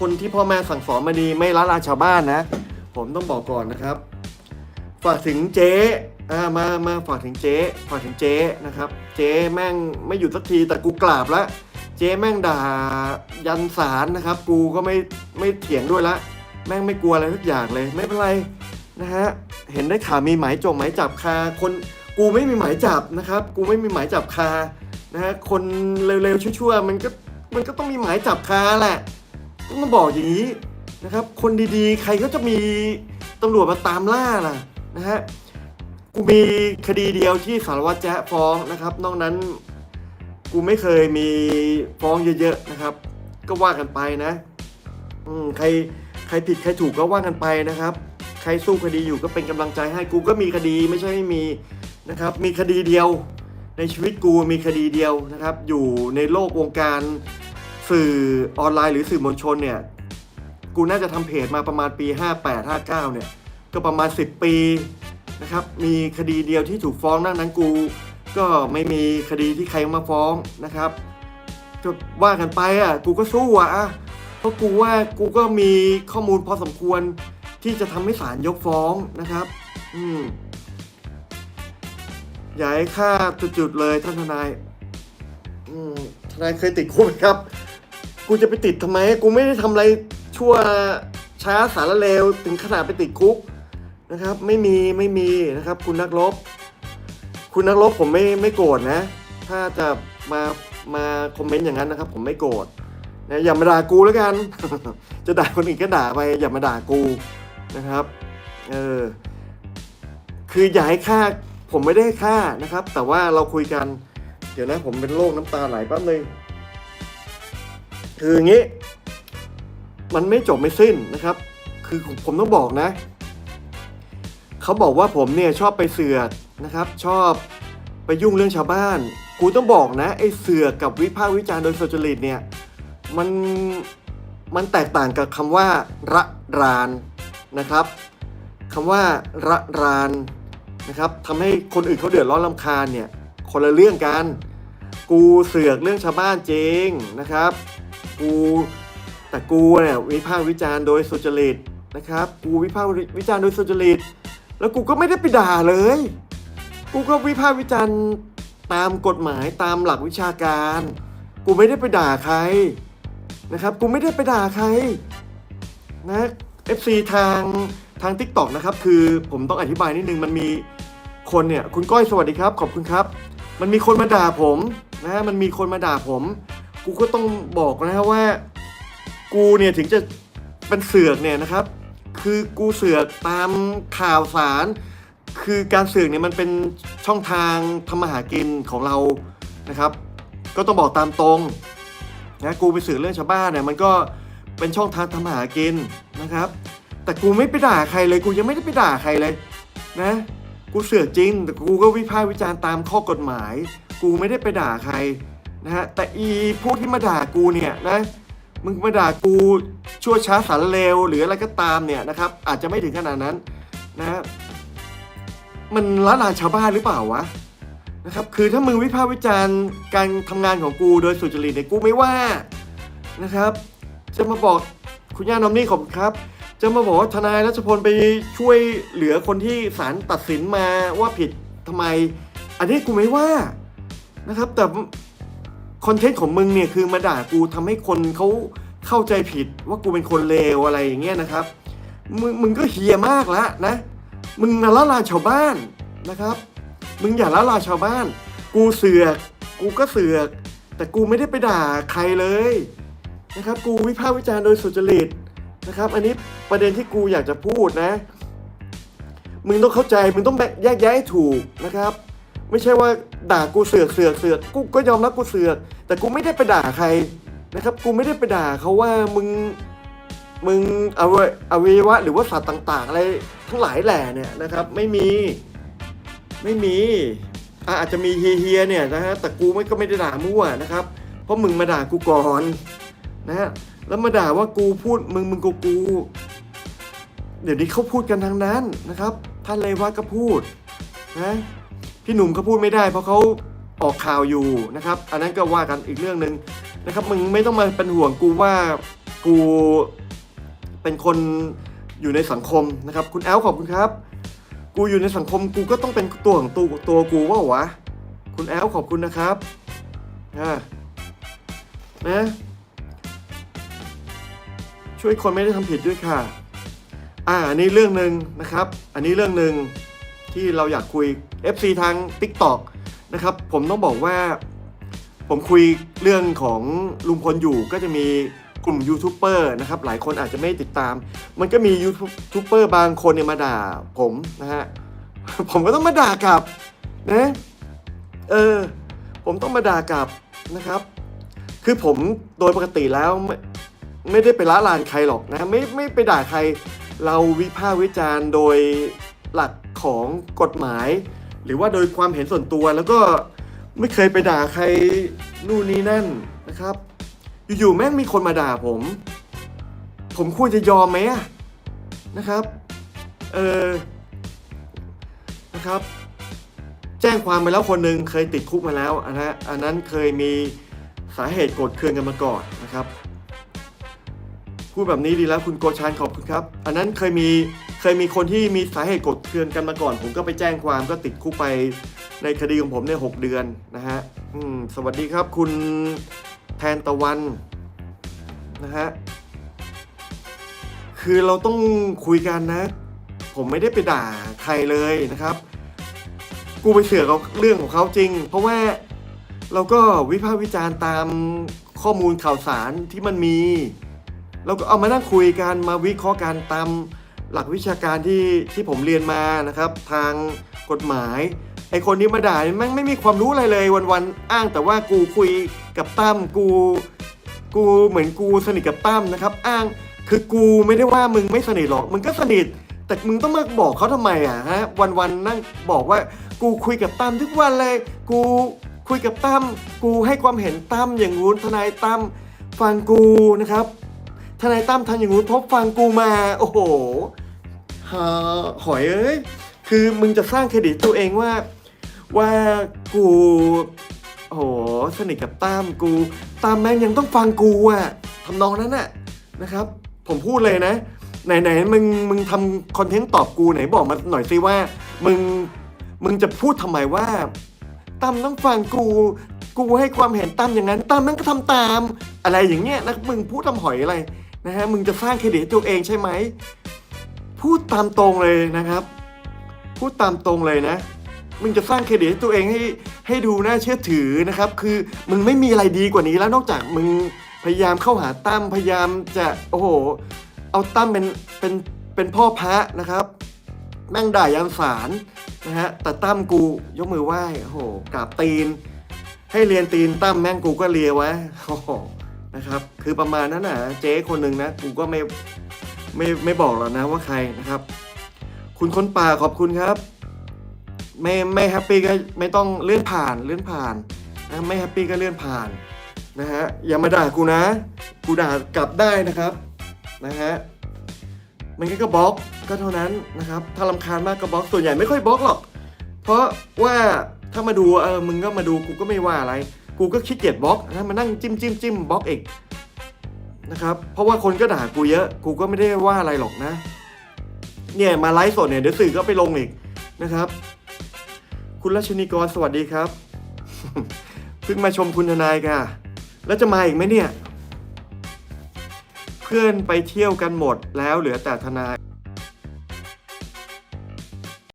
คนที่พ่อแม่สั่งสอนมาดีไม่ละลาชาวบ้านนะ ผมต้องบอกก่อนนะครับ ฝากถึงเจ๊อ่ามามาฝากถึงเจ๊ฝากถึงเจ๊นะครับ เจ๊แม่งไม่หยุดสักทีแต่กูกราบละเจ๊แม่งด่ายันสารนะครับ กูก็ไม่ไม่เถียงด้วยละ แม่งไม่กลัวอะไรทุกอย่างเลยไม่เป็นไรนะฮะเห็นได้ข่าวมีหมายจงหมายจับคาคนกูไม่มีหมายจับนะครับ กูไม่มีหมายจับคานะฮะคนเร็วๆชั่วๆมันก็มันก็ต้องมีหมายจับคาแหละ มาบอกอย่างนี้นะครับ คนดีๆ ใครก็จะมีตำรวจมาตามล่าล่ะนะฮะกูมีคดีเดียวที่สารวัตรแจ๊ะฟ้องนะครับ นอกนั้น กูไม่เคยมีฟ้องเยอะๆนะครับ ก็ว่ากันไปนะ อืมใครใครผิดใครถูกก็ว่ากันไปนะครับ ใครสู้คดีอยู่ก็เป็นกำลังใจให้กูก็มีคดีไม่ใช่ไม่มีนะครับ มีคดีเดียว ในชีวิตกูมีคดีเดียวนะครับ อยู่ในโลกวงการ สื่อออนไลน์หรือสื่อมวลชนเนี่ย กูน่าจะทำเพจมาประมาณปี 58 59 เนี่ย ก็ประมาณ 10 ปีนะครับ มีคดีเดียวที่ถูกฟ้องดังนั้นกูก็ไม่มีคดีที่ใครมาฟ้องนะครับก็ว่ากันไปอะ กูก็สู้อะอะเพราะกูว่ากูก็มีข้อมูลพอสมควรที่จะทำให้ศาลยกฟ้องนะครับ อืมอย่าให้ค่าจุดๆเลยท่านทนาย อืมทนายเคยติดคุกไหมครับ กูจะไปติดทำไม กูไม่ได้ทำอะไรชั่วช้าสารเลวถึงขนาดไปติดคุกนะครับ ไม่มีไม่มีนะครับ คุณนักรบ คุณนักรบผมไม่ไม่โกรธนะ ถ้าจะมามาคอมเมนต์อย่างนั้นนะครับ ผมไม่โกรธนะอย่ามาด่ากูแล้วกัน จะด่าคนอื่นก็ด่าไป อย่ามาด่ากูนะครับเออคืออย่าให้ค่าผมไม่ได้ให้ค่านะครับ แต่ว่าเราคุยกัน เดี๋ยวนะผมเป็นโรคน้ำตาไหลแป๊บนึง คืออย่างนี้ มันไม่จบไม่สิ้นนะครับ คือผมต้องบอกนะ เขาบอกว่าผมเนี่ยชอบไปเสือกนะครับ ชอบไปยุ่งเรื่องชาวบ้าน กูต้องบอกนะไอ้เสือกกับวิพากษ์วิจารณ์โดยสุจริตเนี่ยมันมันแตกต่างกับคำว่า ระรานนะครับคำว่า ระรานนะครับทำให้คนอื่นเขาเดือดร้อนลำคาญเนี่ยคนละเรื่องกัน กูเสือกเรื่องชาวบ้านจริงนะครับ กูแต่กูเนี่ยวิพากษ์วิจารณ์โดยสุจริตนะครับ กูวิพากษ์วิจารณ์โดยสุจริต แล้วกูก็ไม่ได้ไปด่าเลย กูก็วิพากษ์วิจารณ์ตามกฎหมายตามหลักวิชาการ กูไม่ได้ไปด่าใครนะครับ กูไม่ได้ไปด่าใครนะ FC ทางทาง Tik t o อกนะครับ คือผมต้องอธิบายนิดนึงมันมีคนเนี่ย คุณก้อยสวัสดีครับ ขอบคุณครับ มันมีคนมาด่าผมนะ มันมีคนมาด่าผม กูก็ต้องบอกนะว่า กูเนี่ยถึงจะเป็นเสือกเนี่ยนะครับ คือกูเสือกตามข่าวสาร คือการเสือกเนี่ยมันเป็นช่องทางทำมาหากินของเรานะครับ ก็ต้องบอกตามตรงนะกูไปเสือกเรื่องชาวบ้านเนี่ยมันก็เป็นช่องทางทำมาหากินนะครับ แต่กูไม่ไปด่าใครเลยกูยังไม่ได้ไปด่าใครเลยนะกูเสือกจริงแต่กูก็วิพากษ์วิจารณ์ตามข้อกฎหมาย กูไม่ได้ไปด่าใคร นะฮะแต่อีพวกที่มาด่ากูเนี่ยนะมึงมาด่ากูชั่วช้าสารเลวหรืออะไรก็ตามเนี่ยนะครับอาจจะไม่ถึงขนาดนั้นนะฮะมันละลานชาวบ้านหรือเปล่าวะนะครับคือถ้ามึงวิพากษ์วิจารณ์การทำงานของกูโดยสุจริตเนี่ยกูไม่ว่านะครับ จะมาบอกคุณย่านอมนี่ขอบครับ จะมาบอกว่าทนายรัชพลไปช่วยเหลือคนที่ศาลตัดสินมาว่าผิดทำไม อันนี้กูไม่ว่านะครับ แต่ คอนเทนต์ของมึงเนี่ยคือมาด่ากูทำให้คนเขาเข้าใจผิดว่ากูเป็นคนเลวอะไรอย่างเงี้ยนะครับ มึงมึงก็เฮียมากล้วนะ มึงน่ะละลาชาวบ้านนะครับ มึงอย่าละลาชาวบ้าน กูเสือกกูก็เสือก แต่กูไม่ได้ไปด่าใครเลยนะครับ กูวิพากษ์วิจารณ์โดยสุจริตนะครับ อันนี้ประเด็นที่กูอยากจะพูดนะ มึงต้องเข้าใจ มึงต้องแยกแยะให้ถูกนะครับ ไม่ใช่ว่าด่ากูเสือกเสือกเสือกกูก็ยอมรับกูเสือก แต่กูไม่ได้ไปด่าใครนะครับ กูไม่ได้ไปด่าเขาว่ามึงมึงอวัยอวัยวะหรือว่าสัตว์ต่าง ๆ อะไรทั้งหลายแหล่เนี่ยนะครับ ไม่มีไม่มีอาจจะมีเฮียเนี่ยนะฮะแต่กูไม่ก็ไม่ได้ด่ามั่วนะครับ เพราะมึงมาด่ากูก่อนนะฮะแล้วมาด่าว่ากูพูดมึงมึงกูกู เดี๋ยวนี้เขาพูดกันทางนั้นนะครับท่านเลวัตก็พูดนะ พี่หนุ่มเขาพูดไม่ได้เพราะเขาออกข่าวอยู่นะครับ อันนั้นก็ว่ากันอีกเรื่องหนึ่งนะครับมึงไม่ต้องมาเป็นห่วงกูว่ากูเป็นคนอยู่ในสังคมนะครับ คุณแอลขอบคุณครับ กูอยู่ในสังคมกูก็ต้องเป็นตัวของตัวตัวกูว่าวะคุณแอลขอบคุณนะครับอ่านะช่วยคนไม่ได้ทำผิดด้วยค่ะ อ่าอันนี้เรื่องหนึ่งนะครับ อันนี้เรื่องหนึ่ง ที่เราอยากคุย FC ทาง TikTok นะครับ ผมต้องบอกว่า ผมคุยเรื่องของลุงพลอยู่ก็จะมีกลุ่มยูทูบเบอร์นะครับหลายคนอาจจะไม่ติดตาม มันก็มียูทูบเบอร์บางคนเนี่ยมาด่าผมนะฮะผมก็ต้องมาด่ากลับนะเออผมต้องมาด่ากลับนะครับ คือผมโดยปกติแล้วไม่ไม่ได้ไปละลานใครหรอกนะไม่ไม่ไปด่าใครเราวิพากษ์วิจารณ์โดย หลักของกฎหมาย หรือว่าโดยความเห็นส่วนตัว แล้วก็ไม่เคยไปด่าใครนู่นนี่นั่นนะครับ อยู่ๆแม่งมีคนมาด่าผม ผมควรจะยอมไหมนะครับ เออนะครับ แจ้งความไปแล้วคนหนึ่งเคยติดคุกมาแล้วอันนะอันนั้นเคยมีสาเหตุโกรธเคืองกันมาก่อนนะครับ พูดแบบนี้ดีแล้วคุณโกชานขอบคุณครับ อันนั้นเคยมี เคยมีคนที่มีสาเหตุกรธเคืองกันมาก่อน ผมก็ไปแจ้งความก็ติดคุกไปในคดีของผมเนี่ยหกเดือนนะฮะสวัสดีครับคุณแทนตะวันนะฮะคือเราต้องคุยกันนะ ผมไม่ได้ไปด่าใครเลยนะครับ กูไปเสือกเอาเรื่องของเขาจริง เพราะว่าเราก็วิพากษ์วิจารณ์ตามข้อมูลข่าวสารที่มันมี เราก็เอามานั่งคุยกันมาวิเคราะห์กันตาม หลักวิชาการที่ที่ผมเรียนมานะครับ ทางกฎหมายไอคนนี้มาด่าแม่งไม่มีความรู้อะไรเลยวันๆอ้างแต่ว่ากูคุยกับตั้มกู กูเหมือนกูสนิทกับตั้มนะครับ อ้างคือกูไม่ได้ว่ามึงไม่สนิทหรอก มึงก็สนิท แต่มึงต้องมาบอกเขาทำไมอะฮะวันๆนั่งบอกว่ากูคุยกับตั้มทุกวันเลย กูคุยกับตั้มกูให้ความเห็นตั้มอย่างงู้นทนายตั้มฟังกูนะครับ ทนายตั้มทำอย่างงู้นเพราะฟังกูมา โอ้โหหาหอยเอ้ย คือมึงจะสร้างเครดิตตัวเองว่า ว่ากูโอ้โหสนิทกับตั้มกูตั้มแม่งยังต้องฟังกูอะทำนองนั้นน่ะนะครับ ผมพูดเลยนะ ไหนไหนมึงมึงทำคอนเทนต์ตอบกูไหนบอกมาหน่อยสิว่า มึงมึงจะพูดทำไมว่าตั้มต้องฟังกูกูให้ความเห็นตั้มอย่างนั้นตั้มแม่งก็ทำตาม อะไรอย่างเงี้ยนะมึงพูดทำหอยอะไร นะฮะมึงจะสร้างเครดิตตัวเองใช่ไหมพูดตามตรงเลยนะครับ พูดตามตรงเลยนะ มึงจะสร้างเครดิตตัวเองให้ให้ดูน่าเชื่อถือนะครับ คือมึงไม่มีอะไรดีกว่านี้แล้วนอกจากมึงพยายามเข้าหาตั้มพยายามจะโอ้โหเอาตั้มเป็นเป็นเป็นพ่อพระนะครับแม่งด่ายันสารนะฮะแต่ตั้มกูยกมือไหว้โอ้โหกราบตีน ให้เรียนตีนตั้มแม่งกูก็เลียไว้โอ้โห นะครับ คือประมาณนั้นนะเจ๊คนหนึ่งนะกูก็ไม่ไม่ไม่บอกหรอกนะว่าใครนะครับ คุณคนป่าขอบคุณครับ ไม่ไม่แฮปปี้ก็ไม่ต้องเลื่อนผ่านเลื่อนผ่านนะไม่แฮปปี้ก็เลื่อนผ่านนะฮะอย่ามาด่ากูนะ กูด่ากลับได้นะครับนะฮะมันก็บล็อกก็เท่านั้นนะครับ ถ้าลำคาญมากก็บล็อกส่วนใหญ่ไม่ค่อยบล็อกหรอก เพราะว่าถ้ามาดูเออมึงก็มาดูกูก็ไม่ว่าอะไร กูก็ขี้เกียจบล็อกนะมานั่งจิ้มจิ้มจิ้มบล็อกเองนะครับ เพราะว่าคนก็ด่ากูเยอะ กูก็ไม่ได้ว่าอะไรหรอกนะ เนี่ยมาไลฟ์สดเนี่ยเดี๋ยวสื่อก็ไปลงอีกนะครับ คุณรัชนีกรสวัสดีครับ เพิ่งมาชมคุณทนายค่ะ แล้วจะมาอีกไหมเนี่ย เพื่อนไปเที่ยวกันหมดแล้วเหลือแต่ทนาย